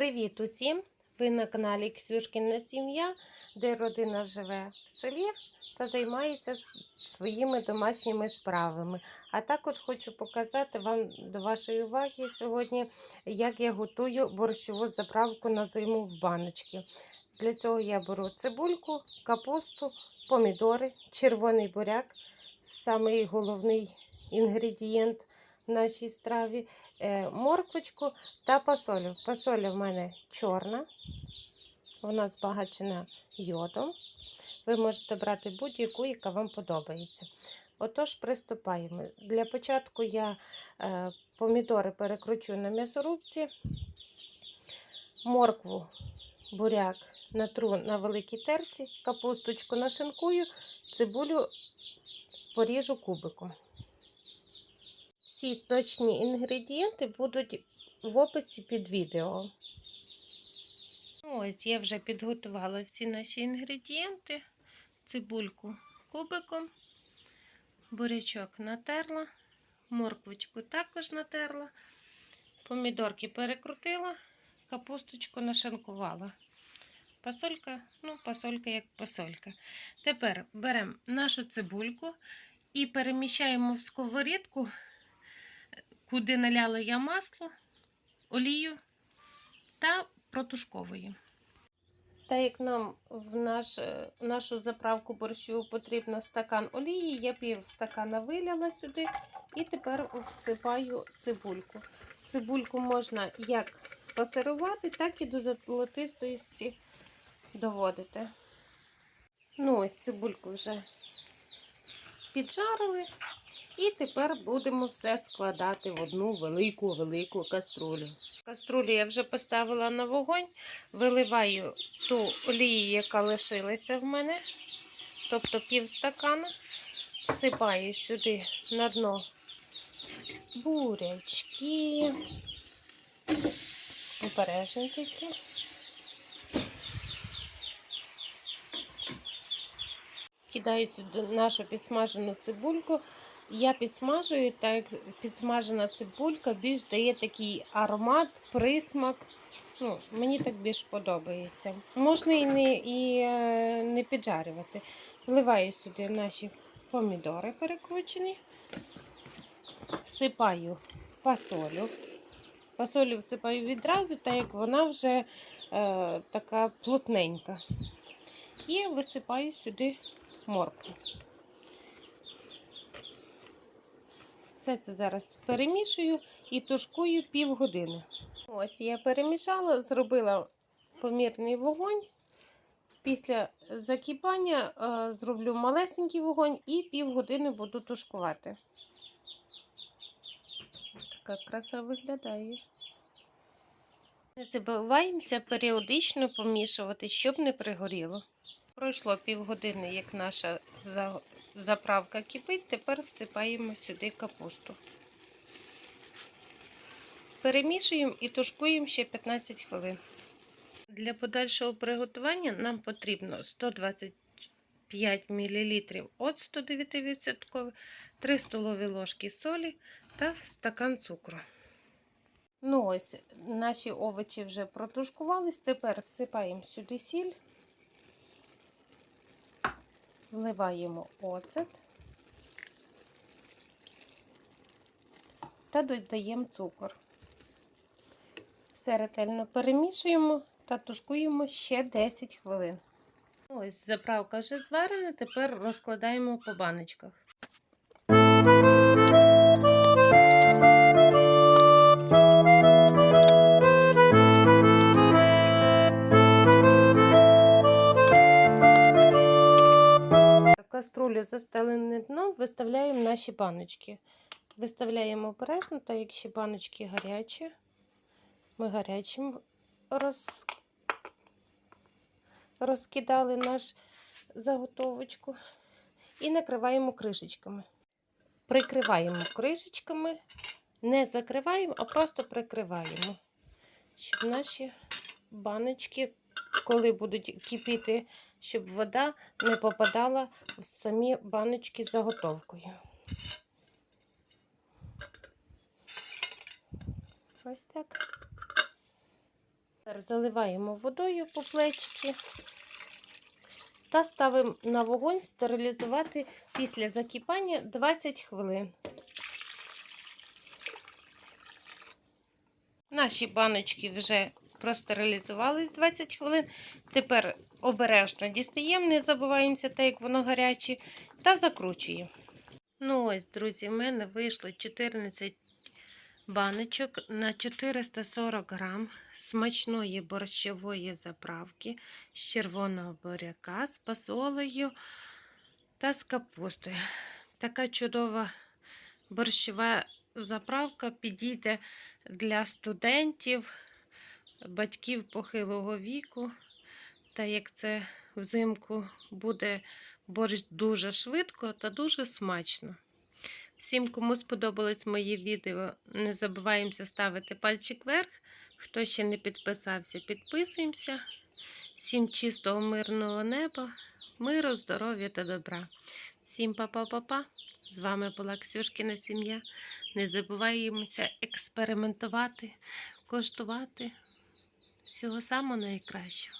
Привіт усім! Ви на каналі Ксюшкіна Сім'я, де родина живе в селі та займається своїми домашніми справами. А також хочу показати вам до вашої уваги сьогодні, як я готую борщову заправку на зиму в баночки. Для цього я беру цибульку, капусту, помідори, червоний буряк, самий головний інгредієнт нашій страві, е, морквочку та пасолю. Пасоля в мене чорна, вона збагачена йодом. Ви можете брати будь-яку, яка вам подобається. Отож, приступаємо. Для початку я е, помідори перекручу на м'ясорубці, моркву, буряк натру на великій терці, капусточку нашинкую, цибулю поріжу кубиком. Всі точні інгредієнти будуть в описі під відео. Ось я вже підготувала всі наші інгредієнти. Цибульку кубиком, бурячок натерла, морквочку також натерла, помідорки перекрутила, капусточку нашинкувала. Пасолька, ну, пасолька як пасолька. Тепер беремо нашу цибульку і переміщаємо в сковорідку куди наляла я масло, олію та протушковую. Так як нам в наш, е, нашу заправку борщу потрібно стакан олії, я пів стакана виляла сюди і тепер всипаю цибульку. Цибульку можна як пасирувати, так і до золотистості доводити. Ну, ось цибульку вже піджарили. І тепер будемо все складати в одну велику велику каструлю. Каструлю я вже поставила на вогонь, виливаю ту олію, яка лишилася в мене, тобто пів стакана, всипаю сюди на дно бурячки, обережно. Кидаю сюди нашу підсмажену цибульку. Я підсмажую, так як підсмажена цибулька більш дає такий аромат, присмак. Ну, мені так більш подобається. Можна і не, і е, не піджарювати. Вливаю сюди наші помідори перекручені, всипаю фасолю. Фасолю всипаю відразу, так як вона вже е, така плотненька. І висипаю сюди моркву. Все це зараз перемішую і тушкую півгодини. Ось я перемішала, зробила помірний вогонь. Після закипання е, зроблю малесенький вогонь і півгодини буду тушкувати. Така краса виглядає. Не забуваємося періодично помішувати, щоб не пригоріло. Пройшло півгодини, як наша заправка кипить, тепер всипаємо сюди капусту. Перемішуємо і тушкуємо ще 15 хвилин. Для подальшого приготування нам потрібно 125 мл оцту 9%, 3 столові ложки солі та стакан цукру. Ну ось, наші овочі вже протушкувались. Тепер всипаємо сюди сіль, вливаємо оцет та додаємо цукор. Все ретельно перемішуємо та тушкуємо ще 10 хвилин. Ось заправка вже зварена, тепер розкладаємо по баночках. Каструлю застеленим дном виставляємо наші баночки. Виставляємо обережно, так як ще баночки гарячі. Ми гарячим роз... розкидали наш заготовочку і накриваємо кришечками. Прикриваємо кришечками, не закриваємо, а просто прикриваємо, щоб наші баночки, коли будуть кипіти, щоб вода не попадала в самі баночки з заготовкою. Ось так. Тепер заливаємо водою по плечки та ставимо на вогонь стерилізувати після закипання 20 хвилин. Наші баночки вже простерилізувались 20 хвилин. Тепер обережно дістаємо, не забуваємося, так як воно гаряче, та закручуємо. Ну ось, друзі, в мене вийшло 14 баночок на 440 грам смачної борщової заправки з червоного буряка, з пасолею та з капустою. Така чудова борщова заправка підійде для студентів, батьків похилого віку. Та як це взимку буде борщ дуже швидко та дуже смачно. Всім, кому сподобалось моє відео, не забуваємося ставити пальчик вверх. Хто ще не підписався, підписуємося. Всім чистого, мирного неба, миру, здоров'я та добра. Всім па-па-па-па. З вами була Ксюшкіна сім'я. Не забуваємося експериментувати, коштувати. Всього самого найкращого.